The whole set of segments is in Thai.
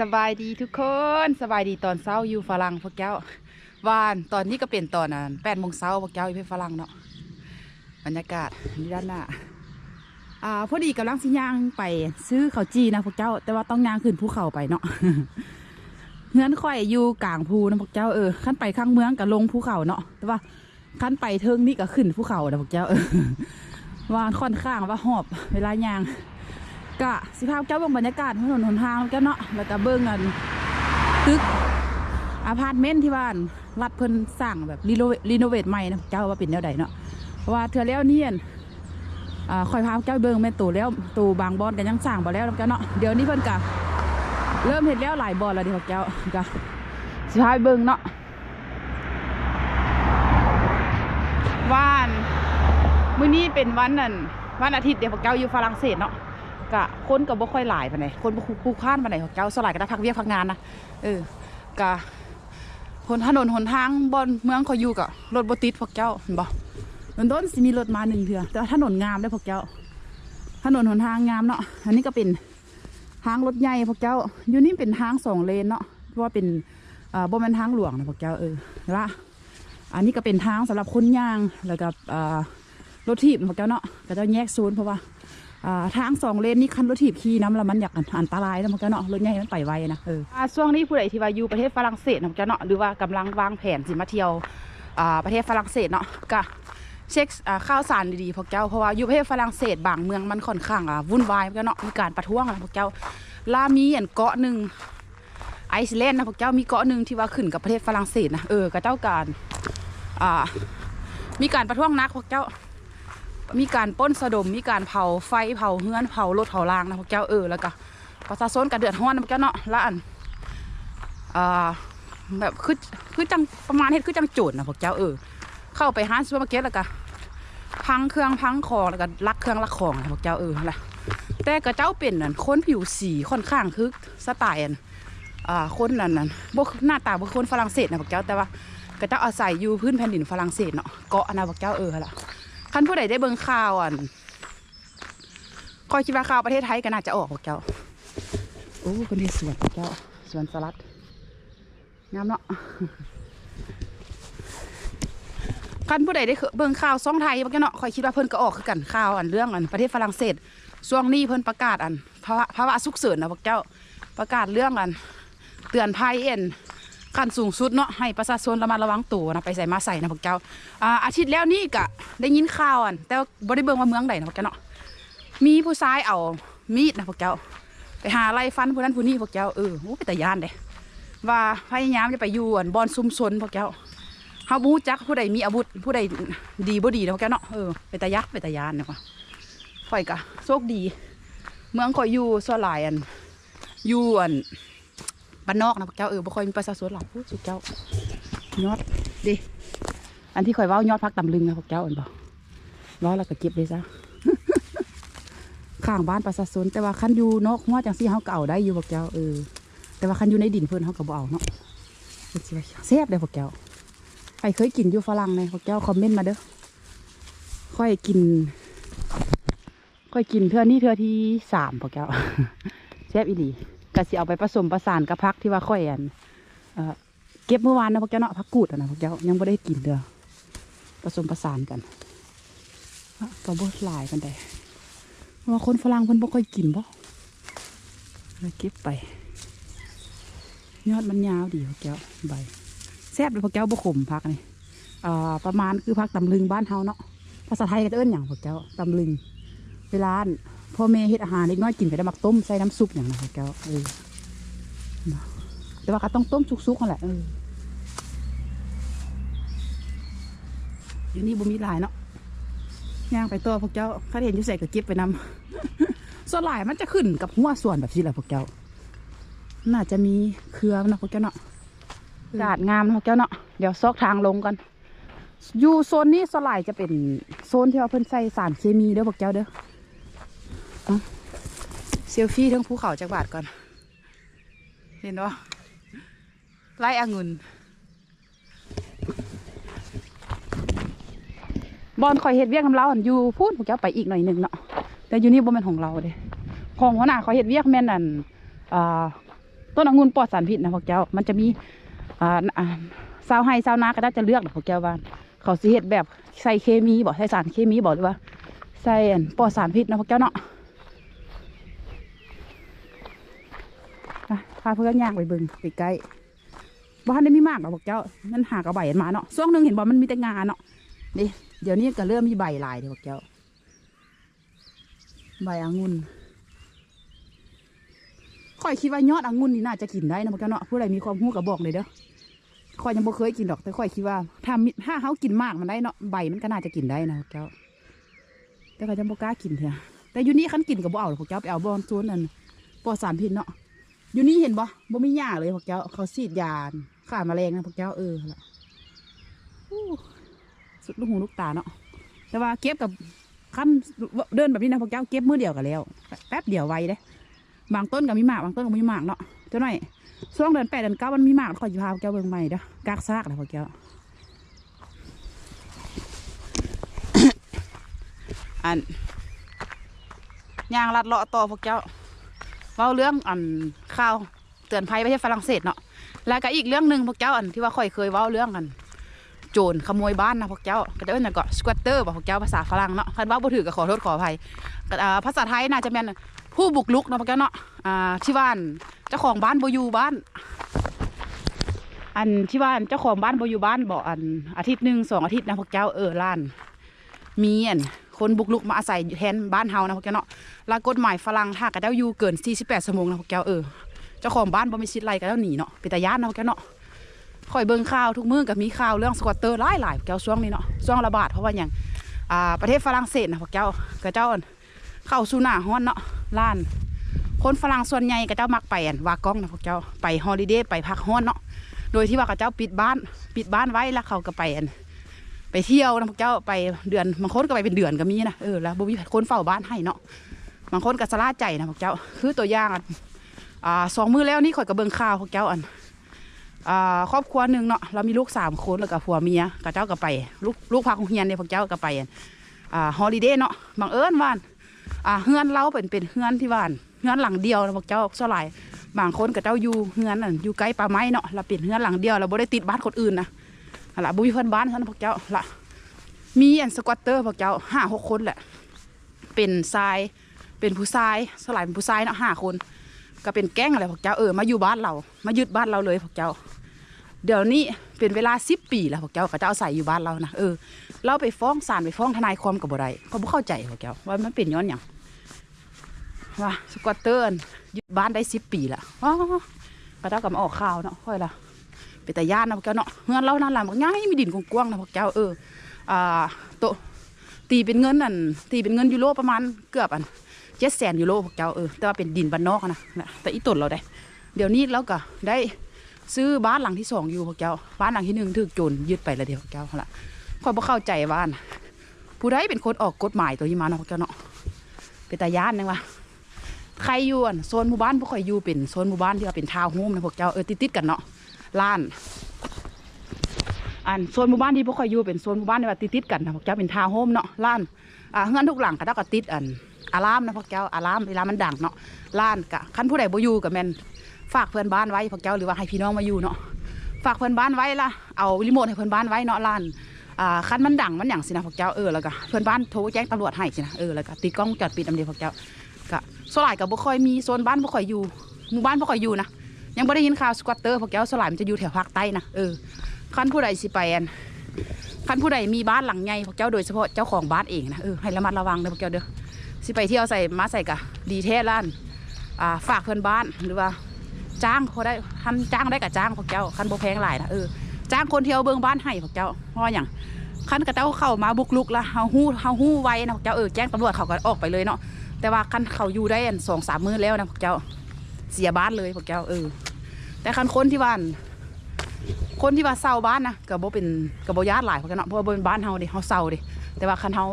สบายดีทุกคนสบายดีตอนเช้าอยู่ฝรั่งพวกเจ้าวานตอนนี้ก็เป็นตอนอะแปดโมงเช้าพวกเจ้าอยู่ที่ฝรั่งเนาะบรรยากาศนี่ด้านหน้าอ่าพอดีกำลังสิย่างไปซื้อข้าวจีนะพวกเจ้า แต่ว่าต้องย่างขึ้นภูเขาไปเนาะเงื่อนข่อยอยู่กลางภูนะพวกเจ้าเออขั้นไปข้างเมืองกับลงภูเขาเนาะแต่ว่าขั้นไปเทิงนี่ก็ขึ้นภูเขานะพวกเจ้าเออวานค่อนข้างว่าหอบเวลาย่าง ก็สิพาเจ้าเบิ่งบรรยากาศถนนหนทางแล้วเนาะแล้วก็เบิ่งกันตึกอพาร์ตเมนต์ที่บ้านรัดเพิ่นสร้างแบบรีโนเวรีโนเวทใหม่นะเจ้าว่าเป็นแนวใดเนาะเพราะว่าเธอแล้วเนี่ยอ่าคอยพาเจ้าเบิ่งแม่นตู่แล้วตู่บางบอนกันยังสร้างบ่แล้วเจ้าเนาะเดี๋ยวนี้เพิ่นก็เริ่มเห็นแล้วหลายบอนแล้วเดิพวกเจ้าก็สิพาไปเบิ่งเนาะว่านมื้อนี้เป็นวันนั่นวันอาทิตย์เดี๋ยวพวกเจ้าอยู่ฝรั่งเศสเนาะ กะคนก็บ่ค่อยหลายปานใดคนบ่คู่ค้านปานใดของเจ้าสลายก็ได้พักเวียกพักงานนะเออกะคนถนนหนทางบอนเมืองเขาอยู่กะรถบ่ติดพวกเจ้าเห็นบ่มันต้นสิมีรถมาหนึ่งเทื่อแต่ถนนงามเด้พวกเจ้า ถนนหนทางงามเนาะอันนี้ก็เป็นทางรถใหญ่พวกเจ้า อยู่นี่เป็นทางสองเลนเนาะเพราะว่าเป็นอ่าบ่แม่นทางหลวงนะพวกเจ้าเออละอันนี้ก็เป็นทางสำหรับคนย่างแล้วก็อ่ารถถีบพวกเจ้าเนาะก็จะแยกโซนเพราะว่า ทางสองเลนนี่คันรถถีบขี่น้ำแล้วมันอยากอันตรายแล้วมันก็เนาะรถใหญ่มันไปไวนะเออช่วงนี้ผู้ใดที่ว่าอยู่ประเทศฝรั่งเศสนะมันก็เนาะหรือว่ากำลังวางแผนสิมาเที่ยวประเทศฝรั่งเศสเนาะก็เช็คข่าวสารดีๆพวกเจ้าเพราะว่าอยู่ประเทศฝรั่งเศสบางเมืองมันค่อนข้างวุ่นวายมันก็เนาะมีการประท้วงนะพวกเจ้าลามีอันเกาะหนึ่งไอซ์แลนด์นะพวกเจ้ามีเกาะหนึ่งที่ว่าขึ้นกับประเทศฝรั่งเศสนะเออก็เจ้าการมีการประท้วงนักพวกเจ้า มีการป้นสะดมมีการเผาไฟเผาเฮือนเผารถเผารางนะพวกเจ้าเออแล้วก็ประชาชนก็เดือดร้อนนะพวกเจ้าเนาะละอันอ่าแบบคือคือจังประมาณเฮ็ดคือจังโจรนะพวกเจ้าเออเข้าไปห้างซูเปอร์มาร์เก็ตแล้วก็พังเครื่องพังของแล้วก็ลักเครื่องลักของนะพวกเจ้าเออแหละแต่ก็เจ้าเป็นนั่นคนผิวสีค่อนข้างคือสไตล์อันอ่าคนนั้นนั่นบ่หน้าตาบ่คนฝรั่งเศสนะพวกเจ้าแต่ว่าก็เจ้าอาศัยอยู่พื้นแผ่นดินฝรั่งเศสเนาะเกาะนะพวกเจ้าเออหั่นล่ะ ท่านผู้ใดได้เบิ่งข่าวอะคอยคิดว่าข่าวประเทศไทยก็น่าจะออกพวกเจ้า โอ้คนที่สวนพวกเจ้าสวนสลัดงามเนาะคันผู้ใดได้เบิ่งข่าวซ่องไทยพวกเจ้าเนาะคอยคิดว่าเพิ่นก็ออกคือกันข่าวอันเรื่องอันประเทศฝรั่งเศสช่วงนี้เพิ่นประกาศอันภาวะภาวะสุกเสริญนะพวกเจ้าประกาศเรื่องอัน เตือนภัยเอ็น ขั้นสูงสุดเนาะให้ประชาชนระมัดระวังตัวนะไปใส่มาใส่นะพวกเจ้าอ่าอาทิตย์แล้วนี่กะได้ยินข่าวอันแต่วบ่ได้เบิ่งว่าเมืองใดนะพวกเจ้าเนาะมีผู้ชายเอามีดนะพวกเจ้า ไปหาไล่ฟันผู้นั้นผู้นี้พวกเจ้าเออโอ้เป็นตาย่านเด้ว่าพยายามจะไปอยู่อันบอนซุ่มซนพวกเจ้าเฮาบู้จักผู้ใดมีอาวุธผู้ใดดีบ่ดีนะพวกเจ้าเนาะเออเป็นตายักเป็นตาย่านนะว่าข่อยกะโชคดี เมืองข่อยอยู่ส่วนหลายอันอยู่อัน บ้านนอกนะพวกเจ้าเออบ่ค่อยมีประชาชนหลายพูดสุดเจ้ายอดดิอันที่ข่อยว้ายอดพักตำลึงนะพวกเจ้าอันบ่ร้อยแล้วก็เก็บเลยซะข้างบ้านประชาชนแต่ว่าคันอยู่นอกหัวจังซี่เฮาก็เอาได้อยู่พวกเจ้าเออแต่ว่าคันอยู่ในดินเพิ่อนเฮาก็บ่เอาเนาะเสิว่าแซ่บเลยพวกเจ้าใครเคยกินอยู่ฝรั่งเลยพวกเจ้าคอมเมนต์มาเด้อค่อยกิน ค่อยกินเทื่อนี้เทื่อที่สามพวกเจ้าแซ่บอีหลี ก็สิเอาไปผสมประสานกับพักที่ว่าค่อยอันเอ่อเก็บเมื่อวานนะพวกเจ้าเนาะพักกูดอะนะพวกเจ้ายังไม่ได้กินเด้อผสมประสานกันก็บ่หลายกันแต่ว่าคนฝรั่งเพิ่นบ่ค่อยกินบ่เลยเก็บไป ยอดมันยาวดีพวกเจ้าใบแซ่บเลยพวกเจ้าบ่ขมพักนี่อ่าประมาณคือพักตำลึงบ้านเฮาเนาะภาษาไทยก็จะเอิ้นหยังพวกเจ้าตำลึงเวลาอัน พ่อแม่เฮ็ดอาหารเล็กน้อยกินก็ได้มักต้มใส่น้ำซุปอย่างนะครับแก้วเออแต่ว่าก็ต้องต้มสุกๆนั่นแหละเอออยู่นี่บ่มีหลายเนาะย่างไปตัวพวกเจ้าข้าเห็นยู่ใส่ก็เก็บไปนำส่วนหลายมันจะขึ้นกับหัวส่วนแบบนี้แหละพวกเจ้า น่าจะมีเครือนะพวกเจ้าเนาะกาดงามนะพวกเจ้าเนาะเดี๋ยวซอกทางลงกันอยู่โซนนี้ส่วนหลายจะเป็นโซนที่ว่าเพิ่นใส่สารเคมีเด้อพวกเจ้าเด้อ เซลฟี่ทั้งภูเขาจากบาทก่อน เห็นว่าไล่องุ่นบอลคอยเฮ็ดเวียกน้ำเล้าอยู่พูดพวกเจ้าไปอีกหน่อยหนึ่งเนาะแต่อยู่นี่บ่แม่นของเราเด้ของหัวหน้าคอยเฮ็ดเวียกแม่นอันอ่าต้นองุ่นปลอดสารพิษนะพวกเจ้ามันจะมีอ่าอ่าชาวไร่าวนาก็น่าจะเลือกนะพวกเจ้าว่าเขาสิเฮ็ดแบบใส่เคมีบ่ใส่สารเคมีบ่หรือว่าใส่ปลอดสารพิษนะพวกเจ้าเนาะไปพาเพื่อนย่างไปเบิ่งใกล้ๆบ้านได้มีมากหรอกพวกเจ้ามันหากระใบมาเนาะช่วงหนึ่งเห็นบ่มันมีแต่งานเนาะนี่เดี๋ยวนี้ก็เริ่มมีใบลายเดี๋ยวพวกเจ้า ใบองุ่นข่อยคิดว่ายอดองุ่นนี่น่าจะกินได้นะพวกเจ้าเนาะผู้ใดมีความรู้ก็บอกเลยเด้อข่อยยังบ่เคยกินดอกแต่ข่อยคิดว่าถ้ามิถ้าเขากินมากมันได้เนาะใบมันก็น่าจะกินได้นะพวกเจ้า แต่ก็ยังบ่กล้ากินเถอะแต่อยู่นี่คันกินก็บ่เอาหรอกพวกเจ้าไปเอาบอนโซนนั่นปอสารพิษเนาะ อยู่นี่เห็นบ่บ่มีหญ้าเลยพวกเจ้าเขาฉีดยาฆ่าแมลงนะพวกเจ้าเออละสุดลูกหูลูกตาเนาะแต่ว่าเก็บกับคันเดินแบบนี้นะพวกเจ้าเก็บมือเดียวกันแล้ว แป๊บเดียวไวเด้บางต้นก็มีหมากบางต้นก็มีหมากเนาะเจ้าหน่อยช่วงเดือนแปดเดือนเก้ามันมีหมากคอยจะพาพวกเจ้าเบิ่งใหม่เด้อกากซากเลยพวกเจ้าอันยางลัดเลาะต่อพวกเจ้า เล่าเรื่องอันข่าวเตือนภัยประเทศฝรั่งเศสเนาะแล้วก็อีกเรื่องหนึ่งพวกเจ้าอันที่ว่าค่อยเคยเว้าเรื่องกัน โจรขโมยบ้านนะพวกเจ้าก็จะเอิ้นหยังก็สควอตเตอร์บอกพวกเจ้าภาษาฝรั่งเนาะคันว่าบ่ถือก็ขอโทษขออภัยอ่าภาษาไทยน่าจะเป็นผู้บุกรุกเนาะพวกเจ้าเนาะอ่าที่บ้านเจ้าของบ้านบ่อยู่บ้าน อันที่บ้านเจ้าของบ้านบ่อยู่บ้านบอกอันอาทิตย์หนึ่งสองอาทิตย์นะพวกเจ้าเออล้าน มีอัน คนบุกรุกมาอาศัยแทนบ้านเฮานะพวกเจ้าเนาะแล้วกฎหมายฝรั่งถ้ากับเจ้าอยู่เกิน 48ชั่วโมงนะพวกเจ้าเออ เจ้าของบ้านบ่มีสิทธิ์ไล่กับเจ้าหนีเนาะเป็นตาย้านนะพวกเจ้าเนาะคอยเบิ่งข่าวทุกมื้อกับมีข่าวเรื่องสควอตเตอร์หลายหลายๆพวกเจ้าช่วงนี้เนาะช่วงระบาดเพราะว่าอย่างอ่าประเทศฝรั่งเศสนะพวกเจ้าก็เจ้าเข้าสู่หน้าฮ้อนเนาะล้านคนฝรั่งส่วนใหญ่ก็เจ้ามักไปอันวากองนะพวกเจ้าไปฮอลิเดย์ไปพักฮ้อนเนาะโดยที่ว่าเขาเจ้าปิดบ้าน ปิดบ้านไว้แล้วเขาก็ไปอัน ไปเที่ยวนะพวกเจ้าไปเดือนบางคนก็ไปเป็นเดือนก็มีนะเออแล้วบ่มีคนเฝ้าบ้านให้เนาะบางคนก็สลาใจนะพวกเจ้า คือตัวอย่างอ่าสองมือแล้วนี่ข่อยก็เบิงข่าวพวกเจ้าอันอ่าครอบครัวหนึ่งเนาะเรามีลูกสามคนแล้วก็ผัวเมียกับเจ้าก็ไป ลูกลูกพักโรงเรียนเนี่ยพวกเจ้าก็ไปอ่าฮอลิเดย์เนาะบังเอิญว่านอ่าเฮือนเราเป็นเป็นเฮือนที่บ้านเฮือนหลังเดียวนะพวกเจ้าสลายบางคนกับเจ้าอยู่เฮือนนั่นอยู่ใกล้ป่าไม้เนาะเราเป็นเฮือนหลังเดียวเราบ่ได้ติดบ้านคนอื่นนะ ละบุยเพื่อนบ้านท่านพวกเจ้าละมีอันสควอตเตอร์พวกเจ้าห้าหกคนแหละ เป็นชายเป็นผู้ชายสลายเป็นผู้ชายเนาะห้าคน ก็เป็นแก๊งอะไรพวกเจ้าเออมาอยู่บ้านเรา มายึดบ้านเราเลยพวกเจ้า เดี๋ยวนี้เป็นเวลาสิบปีแล้วพวกเจ้าก็จะเอาใส่อยู่บ้านเรานะเออเราไปฟ้องศาลไปฟ้องทนายความกับบ่ได้เขาบ่เข้าใจพวกเจ้าว่ามันเป็นย้อนหยังว่าสควอตเตอร์ยึดบ้านได้สิบปีละว้าวก็เจ้าก็มาออกข่าวเนาะค่อยละ เป็นแต่ย่านนะพวกเจ้าเนาะเงินเรานั่นหลังบอกง่ายมีดินกว้างๆนะพวกเจ้าเอออ่าโตตีเป็นเงินนั่นตีเป็นเงินยูโรประมาณเกือบอันเจ็ดแสนยูโรพวกเจ้าเออแต่ว่าเป็นดินบ้านนอกนะนะแต่อีตนเราได้ เดี๋ยวนี้เราก็ได้ซื้อบ้านหลังที่สองอยู่พวกเจ้าบ้านหลังที่หนึ่งถูกโจรยึดไปแล้วเดี๋ยวพวกเจ้าละค่อยบ่เข้าใจบ้านผู้ใดเป็นคนออกกฎหมายตัวนี้มาเนาะพวกเจ้าเนาะเป็นตาย่านนึงวะใครอยู่อั่นโซนหมู่บ้านพวกข่อยอยู่เป็นโซนหมู่บ้านที่ว่าเป็นทาวน์โฮมนะพวกเจ้าเออติดๆกันเนาะ ล้านอันโซนหมู่บ้านที่พวกข่อยอยู่เป็นโซนหมู่บ้านที่ว่าติดๆกันนะพวกเจ้าเป็นทาวน์โฮมเนาะล้านอ่าเฮือนทุกหลังก็เจ้าก็ติดอันอารามนะพวกเจ้าอารามเวลามันดังเนาะล้านกะคันผู้ใดบ่อยู่ก็แมนฝากเพื่อนบ้านไว้พวกเจ้าหรือว่าให้พี่น้องมาอยู่เนาะฝากเพื่อนบ้านไว้ละเอารีโมทให้เพื่อนบ้านไว้เนาะล้านอ่าคันมันดังมันอย่างสินะพวกเจ้าเออแล้วก็เพื่อนบ้านโทรแจ้งตำรวจให้สินะเออแล้วก็ติดกล้องจอดปิดอันเดียวพวกเจ้าก็สลายกับบ่ค่อยมีโซนบ้านบ่ค่อยอยู่หมู่บ้านบ่ค่อยอยู่นะ ยังบ่ได้ยินข่าวสควอตเตอร์พวกเจ้าสลายมันจะอยู่แถวภาคใต้นะเออคันผู้ใดสิไปอันคันผู้ใดมีบ้านหลังใหญ่พวกเจ้าโดยเฉพาะเจ้าของบ้านเองนะเออให้ระมัดระวังเด้อพวกเจ้าเด้อสิไปเที่ยวใส่มาใส่กะดีเทสล้านอ่าฝากเพื่อนบ้านหรือว่า จ้างเขาได้ทันจ้างได้กับจ้างพวกเจ้าคันโบแพงหลายนะเออจ้างคนเที่ยวเบิงบ้านให้พวกเจ้าเพราะอย่างคันกับเจ้าเข้ามาบุกลุกละเฮาฮู้เฮาฮู้ไว้นะพวกเจ้าเออแจ้งตำรวจเขาก็ออกไปเลยเนาะแต่ว่าคันเขาอยู่ได้สองสามมื้อแล้วนะพวกเจ้าเสียบ้านเลยพวกเจ้าเออ แต่คันคนที่บ้าน คนที่ว่าเศร้าบ้านนะกับโบเป็นกับโบญาติหลายพวกกันเนาะเพราะว่าบ่เป็นบ้านเฮาดิเฮาเศร้าดิแต่ว่าคันเฮา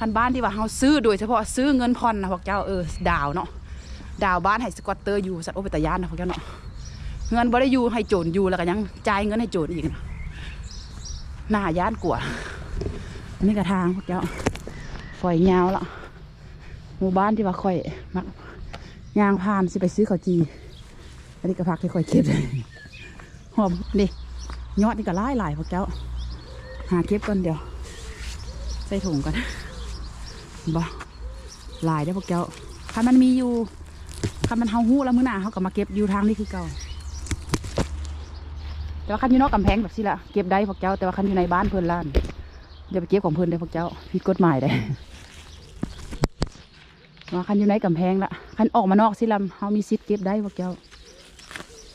คันบ้านที่ว่าเฮาซื้อโดยเฉพาะซื้อเงินผ่อนนะพวกเจ้าเออดาวเนาะดาวบ้านให้สกอตเตอร์อยู่สัตว์โอเปตายานนะพวกเจ้าเนาะเงินบ่ได้อยู่ให้โจรอยู่แล้วก็ยังจ่ายเงินให้โจรอีกนะหน้าย่านกลัวอันนี้กระทางพวกเจ้าฝอยยาวละหมู่บ้านที่ว่าค่อยมักยางพานสิไปซื้อข้าวจี อันนี้ก็พักที่ค่อยเก็บเลยหอมนี่ยอดนี่ก็หลายหลายพวกเจ้า หาเก็บก่อนเดี๋ยว ใส่ถุงก่อนบ่หลายได้พวกเจ้าคันมันมีอยู่คันมันเฮาหู้แล้วมื้อหน้าเขาก็มาเก็บอยู่ทางนี้คือเก่าแต่ว่าคันอยู่นอกกำแพงแบบสิละเก็บได้พวกเจ้า แต่ว่าคันอยู่ในบ้านเพิ่นล้านอย่าไปเก็บของเพิ่นได้พวกเจ้าผิดกฎหมายได้ว่าคันอยู่ในกำแพงละคันออกมานอกสิลำเขามีสิทเก็บได้พวกเจ้า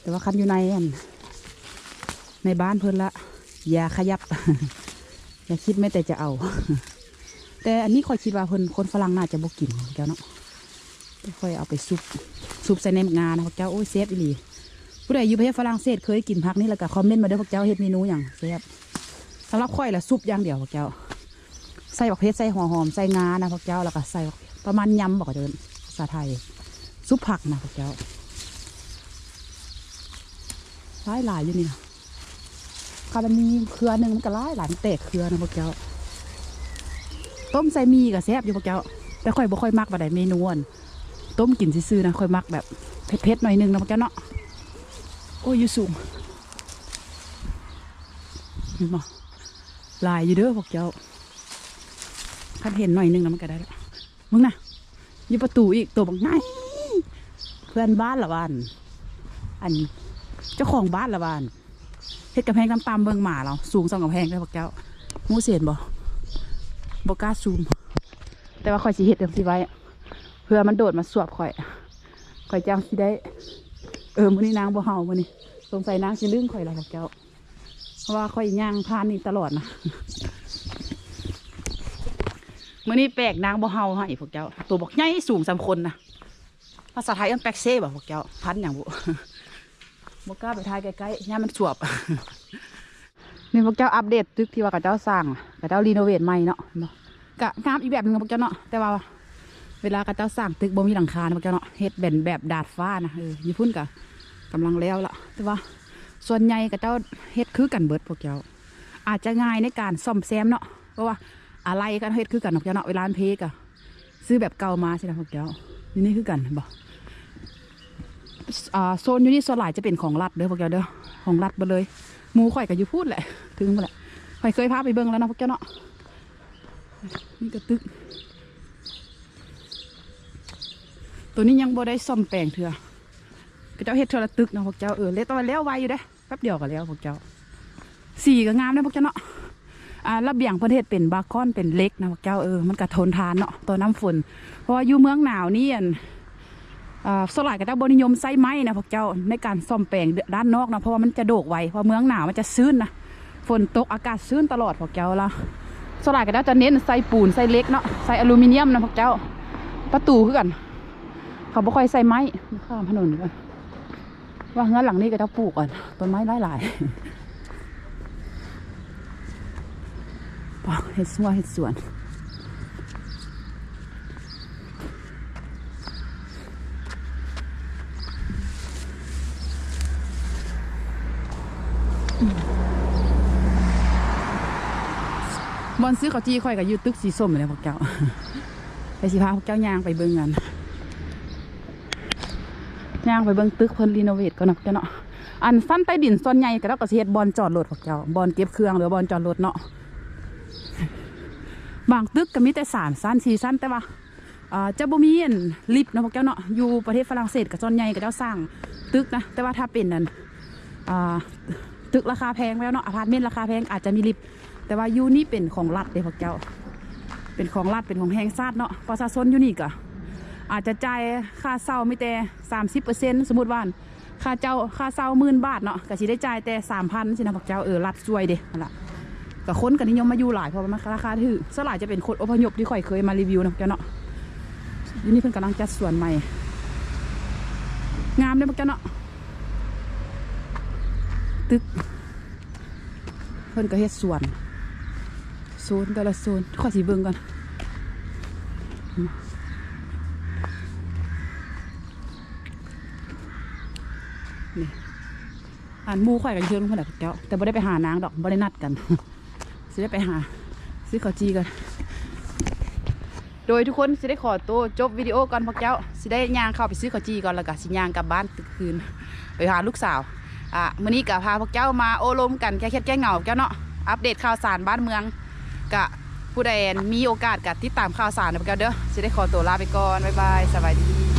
แต่ว่าคันอยู่ในอันในบ้านเพิ่นละอย่าขยับ อย่าคิดไม่แต่จะเอา แต่อันนี้คอยคิดว่าเพิ่นคนฝรั่งน่าจะบ่กินพวกเจ้าเนาะค่อยเอาไปซุปซุปใส่ในงานะพวกเจ้าโอ้ยเซฟอีหลีผู้ใดอยู่ประเทศฝรั่งเศสเคยกินผักนี่แล้วก็คอมเมนต์มาเด้อพวกเจ้าเฮ็ดเมนูอย่างเซฟสำหรับค่อยละซุปอย่างเดียวพวกเจ้าใส่บักเพชรใส่หัวหอมใส่งานะพวกเจ้าแล้วก็ใส่ประมาณยำบอกเดินภาษาไทยซุปผักนะพวกเจ้า หลายหลายอยู่นี่นะคารามีเครือหนึ่งมันก็หลายหลายมันแตกเครือนะพวกเจ้า ต้มใส่หมีกับแซ่บอยู่พวกเจ้าแต่ค่อยบ่ค่อยมักแบบใดเมนูอันต้มกินซื่อๆนะค่อยมักแบบเผ็ดๆหน่อยหนึงนะพวกเจ้าเนาะโอ้ยอยู่สูงเห็นบ่ลายอยู่เด้อพวกเจ้าคันเห็นหน่อยหนึงนะมันก็ได้แล้วมึงนะอยู่ประตูอีกตัวบัง่าเพื่อนบ้านละบ้านอัน เจ้าของบ้านละบ้านเฮ็ดกำแพงตามตามๆเบิ่งหมาเราสูงสองกำแพงเลยพวกเจ้ามูเสียนบ่บ่กล้าซูม แต่ว่าข่อยสิเฮ็ดจังสิไว้ เพื่อมันโดดมาสวบข่อยข่อยจังสิได้ เออมื้อนี้นางบ่เฮามื้อนี้สงสัยนางสิลืมข่อยล้วพวกเจ้าเพราะว่าข่อยย่างผ่านนี่ตลอดนะมื่อนี้แปลกนางบ่เฮาให้พวกเจ้า ตัวบอกใหญ่สูงสามคนนะภาษาไทยเอิ้นแปลกเซ่บ่พวกเจ้าพันอย่างบุ บ่กล้าไปทายใกล้ๆย่ามันสวบนี่พวกเจ้าอัปเดตตึกที่ว่ากับเจ้าสร้างกับเจ้ารีโนเวทใหม่เนาะกะงามอีแบบนึงนะพวกเจ้าเนาะแต่ว่าเวลากับเจ้าสร้างตึกบ่มีหลังคาพวกเจ้าเนาะเฮ็ดเป็นแบบดาดฟ้านะเออญี่ปุ่นกะกำลังแล้วละแต่ว่าส่วนใหญ่กับเจ้าเฮ็ดคือกันเบิดพวกเจ้า อาจจะง่ายในการซ่อมแซมเนาะเพราะว่าอะไรกันเฮ็ดคือกันเนาะพวกเจ้าเนาะเวลาเพกอะซื้อแบบเก่ามาใช่ไหมพวกเจ้าอยู่นี่คือกันบอก อ่าโซนอยู่นี่ส่วนหลายจะเป็นของรัฐเด้อพวกเจ้าเด้อของรัฐไปเลยหมูข่อยก็อยู่พูดแหละถึงมาแหละข่อยเคยพาไปเบิ่งแล้วนะพวกเจ้าเนาะนี่ก็ตึก ตัวนี้ยังบ่ได้ซ่อมแปลงเถื่อก็เจ้าเฮ็ดเทือละตึกเนาะพวกเจ้าเออเละตอนแล้วไวอยู่เด้แป๊บเดียวก็แล้วพวกเจ้าสีก็งามนะพวกเจ้าเนาะอ่าระเบียงประเทศเป็นบาคอนเป็นเล็กนะพวกเจ้าเออมันก็ทนทานเนาะต่อน้ำฝนเพราะว่าอยู่เมืองหนาวนี่อัน อ่าสลายกับเจ้าบนิยมใส่ไม้นะพวกเจ้าในการซ่อมแปลงด้านนอกนะเพราะว่ามันจะโดกไวเพราะเมืองหนาวมันจะชื้นนะฝนตกอากาศชื้นตลอดพวกเจ้าละสลายกับเจ้าจะเน้นใส่ปูนใส่เล็กเนาะใส่อลูมิเนียมนะพวกเจ้าประตูคือกัน เขาบ่ค่อยใส่ไม้ข้ามถนนกันว่าเฮือนหลังนี้ก็เจ้าปลูกก่อนต้นไม้หลายๆปอกเห็ดสวนเห็ดสวน อนซื้อข้าวจีข่อยกับยูตึกสีส้มเลยพวกเจ้าไปสิพาพวกเจ้ายางไปเบิ่งกันย่างไปเบิ่งตึกเพิ่นรีโนเวทก่อนนะพวกเจ้าเนาะอันสั้นใต้ดินส่วนใหญ่ก็เราก็สิเฮ็ดบอลจอดรถพวกเจ้าบอลเก็บเครื่องหรือบอลจอดรถเนาะบางตึกก็มีแต่สามสั้นสี่สั้นแต่ว่าอ่าบ่มีอันลิฟต์นะพวกเจ้าเนาะอยู่ประเทศฝรั่งเศสกับส่วนใหญ่ก็เจ้าสร้างตึกนะแต่ว่าถ้าเป็นนั่นตึกราคาแพงแล้วเนาะอพาร์ตเมนต์ราคาแพงอาจจะมีลิฟต์ แต่ว่ายูนี่เป็นของรัฐเด้พวกเจ้า เป็นของรัฐเป็นของแห่งชาติเนาะประชาชนอยู่นี่ก็อาจจะจ่ายค่าเช่าไม่แต่สามสิบเปอร์เซ็นต์สมมติว่าค่าเจ้าค่าเช่าหมื่นบาทเนาะก็สิได้จ่ายแต่สามพันสินะพวกเจ้าเออรัฐช่วยเด้นั่นล่ะกับคนกันนิยมมาอยู่หลายเพราะมันราคาถือสลายจะเป็นคนอพยพที่ข่อยเคยมารีวิวนะเจ้าเนาะยี่นี่เพิ่นกำลังจัดสวนใหม่ งามเลยพวกเจ้าเนาะตึกเพิ่นก็เฮ็ดสวน โซนแต่ละโซนขอสีเบิ่งก่อนนี่อ่านมูข่อยกันเชิญเพิ่นแหละพวกเจ้าแต่บ่ได้ไปหานางดอกบ่ได้นัดกันสิได้ไปหา ซื้อข้าวจีกันโดยทุกคนสิได้ขอตัวจบวิดีโอก่อนพวกเจ้าสิได้ย่างเข้าไปซื้อข้าวจีก่อนแล้วก็สิย่างกลับบ้านตึกคืน ไปหาลูกสาวอะมื้อนี้ก็พาพวกเจ้ามาโอลมกันแก้เครียดแก้เหงาพวกเจ้าเนาะอัปเดตข่าวสารบ้านเมือง กะผู้ใดมีโอกาสก็ติดตามข่าวสารนะพวกเจ้าเด้อจะได้ขอตัวลาไปก่อนบ๊ายบายสวัสดี